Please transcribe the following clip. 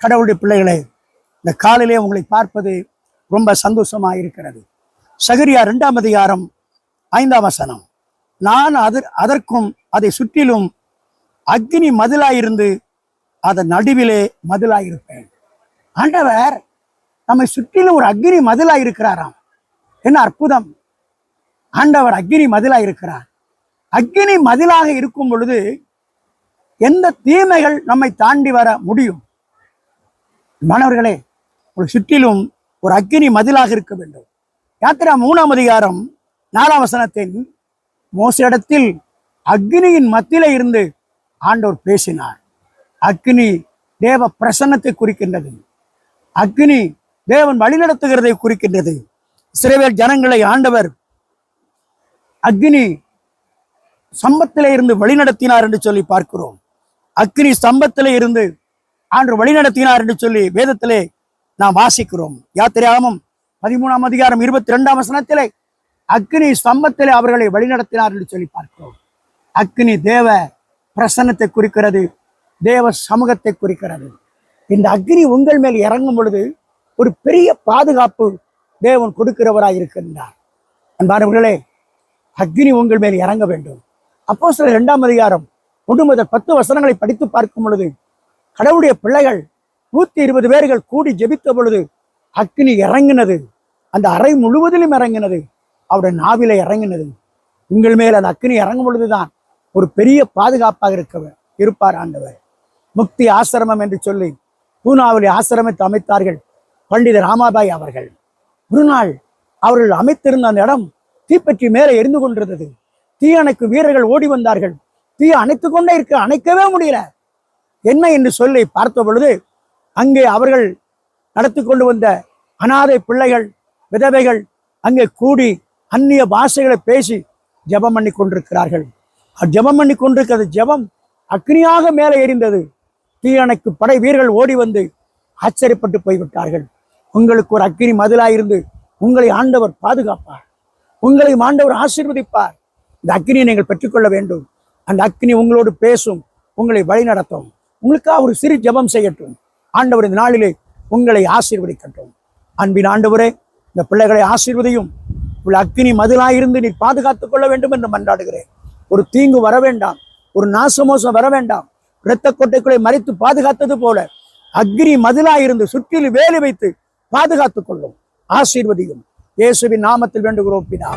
கடவுளுடைய பிள்ளைகளை இந்த காலையிலே உங்களை பார்ப்பது ரொம்ப சந்தோஷமா இருக்கிறது. சகரியா இரண்டாம் அதிகாரம் ஐந்தாம் வசனம். நான் அதர் அதற்கும் அதை சுற்றிலும் அக்னி மதிலாயிருந்து அதன் நடுவிலே மதிலாயிருப்பேன். ஆண்டவர் நம்மை சுற்றிலும் ஒரு அக்னி மதிலாயிருக்கிறாராம். என்ன அற்புதம்! ஆண்டவர் அக்னி மதிலாயிருக்கிறார். அக்னி மதிலாக இருக்கும் பொழுது எந்த தீமைகள் நம்மை தாண்டி வர முடியும்? மாணவர்களே ஒரு சுற்றிலும் ஒரு அக்னி மதிலாக இருக்க வேண்டும். யாத்திரா மூணாம் அதிகாரம் நாலாம் வசனத்தின் மோசடத்தில் அக்னியின் மத்தியில இருந்து ஆண்டோர் பேசினார். அக்னி தேவ பிரசன்னத்தை குறிக்கின்றது. அக்னி தேவன் வழிநடத்துகிறதை குறிக்கின்றது. சிறைவேல் ஜனங்களை ஆண்டவர் அக்னி சம்பத்திலே இருந்து வழிநடத்தினார் என்று சொல்லி பார்க்கிறோம். அக்னி ஸ்தம்பத்திலே இருந்து ஆண்டு வழிநடத்தினார் என்று சொல்லி வேதத்திலே நாம் வாசிக்கிறோம். யாத்திரையாகமும் பதிமூணாம் அதிகாரம் இருபத்தி ரெண்டாம் வசனத்திலே அக்னி ஸ்தம்பத்திலே அவர்களை வழிநடத்தினார் என்று சொல்லி பார்க்கிறோம். அக்னி தேவ பிரசன்னத்தை குறிக்கிறது தேவ சமூகத்தை குறிக்கிறது. இந்த அக்னி உங்கள் மேல் இறங்கும் பொழுது ஒரு பெரிய பாதுகாப்பு தேவன் கொடுக்கிறவராய் இருக்கின்றார். அன்பானவர்களே அக்னி உங்கள் மேல் இறங்க வேண்டும். அப்போ சில இரண்டாம் அதிகாரம் ஒன்று முதல் பத்து வசனங்களை படித்து பார்க்கும் பொழுது கடவுளுடைய பிள்ளைகள் நூத்தி இருபது பேர்கள் கூடி ஜெபித்த பொழுது அக்னி இறங்கினது. அந்த அறை முழுவதிலும் இறங்கினது. அவருடைய நாவில இறங்கினது. உங்கள் மேல் அந்த அக்னி இறங்கும் பொழுதுதான் ஒரு பெரிய பாதுகாப்பாக இருக்கவர் இருப்பார் ஆண்டவர். முக்தி ஆசிரமம் என்று சொல்லி பூனாவிலே ஆசிரமத்தை அமைத்தார்கள் பண்டித ராமாபாய் அவர்கள். ஒரு நாள் அவர்கள் அமைத்திருந்த அந்த இடம் தீப்பற்றி மேலே எரிந்து கொண்டிருந்தது. தீ அணைக்கு வீரர்கள் ஓடி வந்தார்கள். தீ அணைத்து கொண்டே இருக்க அணைக்கவே முடியல. என்ன என்று சொல்லி பார்த்த பொழுது அங்கே அவர்கள் நடத்தி கொண்டு வந்த அனாதை பிள்ளைகள் விதவைகள் அங்கே கூடி அந்நிய பாஷைகளை பேசி ஜெபம் பண்ணி கொண்டிருக்கிறார்கள். ஜபம் ஜெபம் பண்ணி கொண்டிருக்கிறது ஜெபம் அக்னியாக மேலே எரிந்தது. தீயணைக்கு படை வீரர்கள் ஓடி வந்து ஆச்சரியப்பட்டு போய்விட்டார்கள். உங்களுக்கு ஒரு அக்னி மதிலாயிருந்து உங்களை ஆண்டவர் பாதுகாப்பார். உங்களை ஆண்டவர் ஆசீர்வதிப்பார். இந்த அக்னியை நீங்கள் பெற்றுக்கொள்ள வேண்டும். அந்த அக்னி உங்களோடு பேசும் உங்களை வழிநடத்தும். உங்களுக்காக ஒரு சிறு ஜெபம் செய்யட்டும். ஆண்டவர் இந்த நாளிலே உங்களை ஆசீர்வதிக்கட்டும். அன்பின் ஆண்டவரே இந்த பிள்ளைகளை ஆசீர்வதையும். உள்ள அக்னி மதிலாயிருந்து நீ பாதுகாத்துக் கொள்ள வேண்டும் என்று மன்றாடுகிறேன். ஒரு தீங்கு வர வேண்டாம். ஒரு நாசமோசம் வர வேண்டாம். இரத்த கொட்டைக்குள்ளே மறைத்து பாதுகாத்தது போல அக்னி மதிலாயிருந்து சுற்றிலும் வேலி வைத்து பாதுகாத்துக் கொள்ளும். ஆசீர்வதியும். இயேசுவின் நாமத்தில் வேண்டுகிறோம் பிதா.